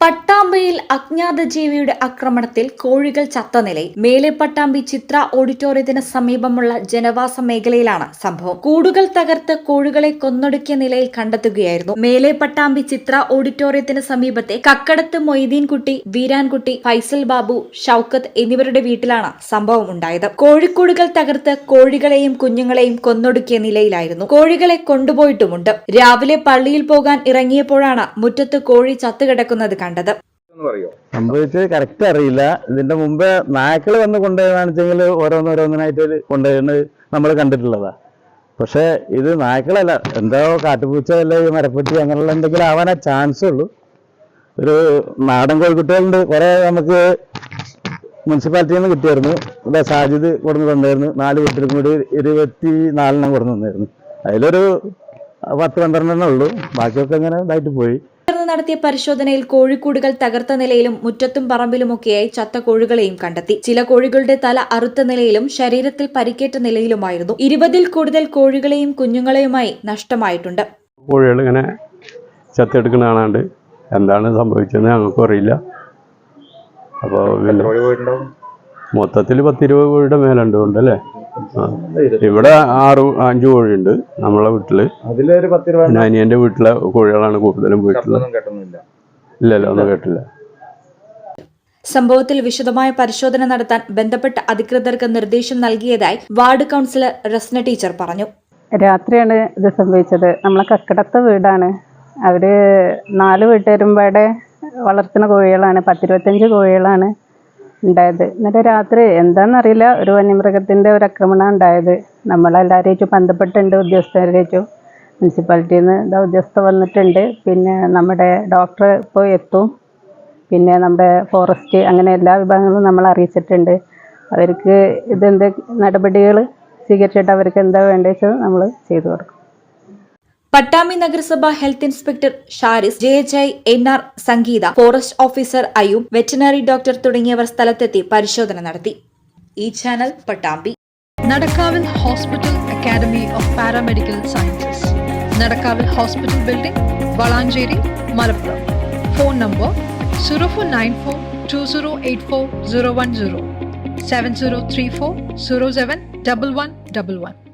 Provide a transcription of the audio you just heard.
പട്ടാമ്പിയിൽ അജ്ഞാത ജീവിയുടെ ആക്രമണത്തിൽ കോഴികൾ ചത്ത നിലയിൽ. മേലെ പട്ടാമ്പി ചിത്ര ഓഡിറ്റോറിയത്തിന് സമീപമുള്ള ജനവാസ മേഖലയിലാണ് സംഭവം. കൂടുകൾ തകർത്ത് കോഴികളെ കൊന്നൊടുക്കിയ നിലയിൽ കണ്ടെത്തുകയായിരുന്നു. മേലെ പട്ടാമ്പി ചിത്ര ഓഡിറ്റോറിയത്തിന് സമീപത്തെ കക്കടത്ത് മൊയ്തീൻകുട്ടി വീരാൻകുട്ടി ഫൈസൽ ബാബു ഷൌക്കത്ത് എന്നിവരുടെ വീട്ടിലാണ് സംഭവം ഉണ്ടായത്. കോഴിക്കൂടുകൾ തകർത്ത് കോഴികളെയും കുഞ്ഞുങ്ങളെയും കൊന്നൊടുക്കിയ നിലയിലായിരുന്നു. കോഴികളെ കൊണ്ടുപോയിട്ടുമുണ്ട്. രാവിലെ പള്ളിയിൽ പോകാൻ ഇറങ്ങിയപ്പോഴാണ് മുറ്റത്ത് കോഴി ചത്തുകിടക്കുന്നത് കണ്ടത്. സംഭവിച്ചത് കറക്റ്റ് അറിയില്ല. ഇതിന്റെ മുമ്പേ നായ്ക്കൾ വന്ന് കൊണ്ടുപോയതാണെച്ചെങ്കിൽ ഓരോന്നോരോന്നിനായിട്ട് കൊണ്ടുപോയത് നമ്മൾ കണ്ടിട്ടുള്ളതാ. പക്ഷെ ഇത് നായ്ക്കളല്ല എന്തോ കാട്ടുപൂച്ച അല്ല ഈ മരപ്പെട്ടി അങ്ങനെയുള്ള എന്തെങ്കിലും ആവാനാ ചാൻസ് ഉള്ളൂ. ഒരു നാടൻ കോഴിക്കുട്ടികളുണ്ട്. കുറെ നമുക്ക് മുനിസിപ്പാലിറ്റിയിൽ നിന്ന് കിട്ടിയായിരുന്നു. ഇവിടെ സാജിദ് കൊടുന്ന് തന്നായിരുന്നു. നാല് വീട്ടിലും കൂടി ഇരുപത്തി നാലെണ്ണം കൊടുന്ന് തന്നായിരുന്നു. അതിലൊരു പത്ത് പന്ത്രണ്ടെണ്ണം ഉള്ളൂ. ബാക്കിയൊക്കെ ഇങ്ങനെ ഇതായിട്ട് പോയി. തുടർന്ന് നടത്തിയ പരിശോധനയിൽ കോഴിക്കൂടുകൾ തകർത്ത നിലയിലും മുറ്റത്തും പറമ്പിലുമൊക്കെയായി ചത്ത കോഴികളെയും കണ്ടെത്തി. ചില കോഴികളുടെ തല അറുത്ത നിലയിലും ശരീരത്തിൽ പരിക്കേറ്റ നിലയിലുമായിരുന്നു. ഇരുപതിൽ കൂടുതൽ കോഴികളെയും കുഞ്ഞുങ്ങളെയുമായി നഷ്ടമായിട്ടുണ്ട്. കോഴികൾ ഇങ്ങനെ ചത്തെടുക്കണ കാണാണ്ട് എന്താണ് സംഭവിച്ചതെന്ന് ഞങ്ങൾക്കും അറിയില്ല. അപ്പോൾ മൊത്തത്തിൽ പത്തിരുപത് കോഴിയുടെ മേലുണ്ട് ഉണ്ടല്ലേ? ഇവിടെ ആറ് അഞ്ച് കോഴിയുണ്ട് നമ്മളെ വീട്ടിൽ. അതിലൊരു പത്ത് അനിയന്റെ വീട്ടിലെ കോഴികളാണ് കൂടുതലും വീട്ടിൽ. ഇല്ലല്ലോ ഒന്നും കേട്ടില്ല. സംഭവത്തിൽ വിശദമായ പരിശോധന നടത്താൻ ബന്ധപ്പെട്ട അധികൃതർക്ക് നിർദ്ദേശം നൽകിയതായി വാർഡ് കൗൺസിലർ റസ്ന ടീച്ചർ പറഞ്ഞു. രാത്രിയാണ് ഇത് സംഭവിച്ചത്. നമ്മളെ കക്കടത്തെ വീടാണ്. അവർ നാല് വീട്ടുകാരും പാടെ വളർത്തുന്ന കോഴികളാണ്. പത്തിരുപത്തഞ്ച് കോഴികളാണ്. ഉണ്ടായത്. ഇന്നലെ രാത്രി എന്താണെന്നറിയില്ല ഒരു വന്യമൃഗത്തിന്റെ ഒരു ആക്രമണം ഉണ്ടായത്. നമ്മളെല്ലാവരും ബന്ധപ്പെട്ടുണ്ട് ഉദ്യോഗസ്ഥരെയും മുനിസിപ്പാലിറ്റിയിൽ നിന്ന് ഇതാ ഉദ്യോഗസ്ഥ വന്നിട്ടുണ്ട്. പിന്നെ നമ്മുടെ ഡോക്ടർ ഇപ്പോൾ എത്തും. പിന്നെ നമ്മുടെ ഫോറസ്റ്റ് അങ്ങനെ എല്ലാ വിഭാഗങ്ങളും നമ്മൾ അറിയിച്ചിട്ടുണ്ട്. അവർക്ക് ഇതെന്ത് നടപടികൾ സ്വീകരിച്ചിട്ട് അവർക്ക് എന്താ വേണ്ടത് വെച്ചാൽ നമ്മൾ ചെയ്തു കൊടുക്കും. പട്ടാമ്പി നഗരസഭ health inspector Sharis J H I N R Sangeetha forest officer Ayub veterinary doctor തുടങ്ങിയവർ സ്ഥലത്തെത്തി പരിശോധന നടത്തി ഈ channel Pattambi Nadakavil Hospital Academy of Paramedical Sciences. Nadakavil Hospital Building, Valanjeri, Malappuram. Phone number 0494 2084 010 7034 07 1111.